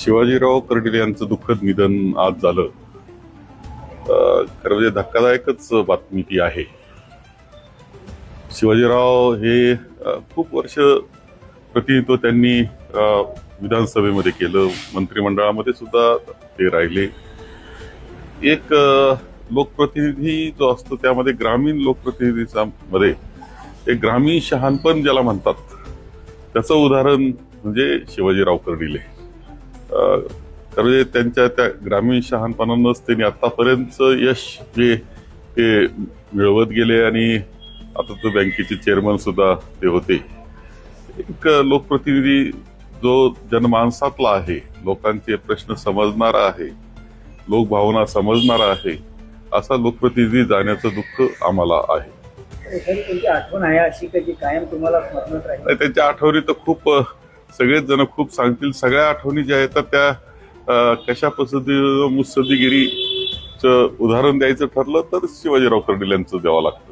शिवाजीराव कर्डिले यांचं दुःखद निधन आज झालं. खरं म्हणजे धक्कादायकच बातमी ती आहे. शिवाजीराव हे खूप वर्ष प्रतिनिधित्व त्यांनी विधानसभेमध्ये केलं. मंत्रिमंडळामध्ये सुद्धा ते राहिले. एक लोकप्रतिनिधी जो असतो त्यामध्ये ग्रामीण लोकप्रतिनिधीचा मध्ये एक ग्रामीण शहाणपण ज्याला म्हणतात त्याचं उदाहरण म्हणजे शिवाजीराव कर्डिले म्हणजे त्यांच्या त्या ग्रामीण शहाणपणानंच त्यांनी आतापर्यंत यश जे ते मिळवत गेले आणि आता तो बँकेचे चेअरमन सुद्धा ते होते. एक लोकप्रतिनिधी जो जनमानसातला आहे लोकांचे प्रश्न समजणारा आहे लोकभावना समजणारा आहे असा लोकप्रतिनिधी जाण्याचं दुःख आम्हाला आहे. आठवण आहे अशी कायम तुम्हाला त्यांच्या आठवणी तर खूप सगळेच जण खूप सांगतील. सगळ्या आठवणी ज्या आहेत त्या कशा पद्धतीनं मुत्सद्दीगिरीचं उदाहरण द्यायचं ठरलं तर शिवाजीराव कर्डिल यांचं द्यावं लागतं.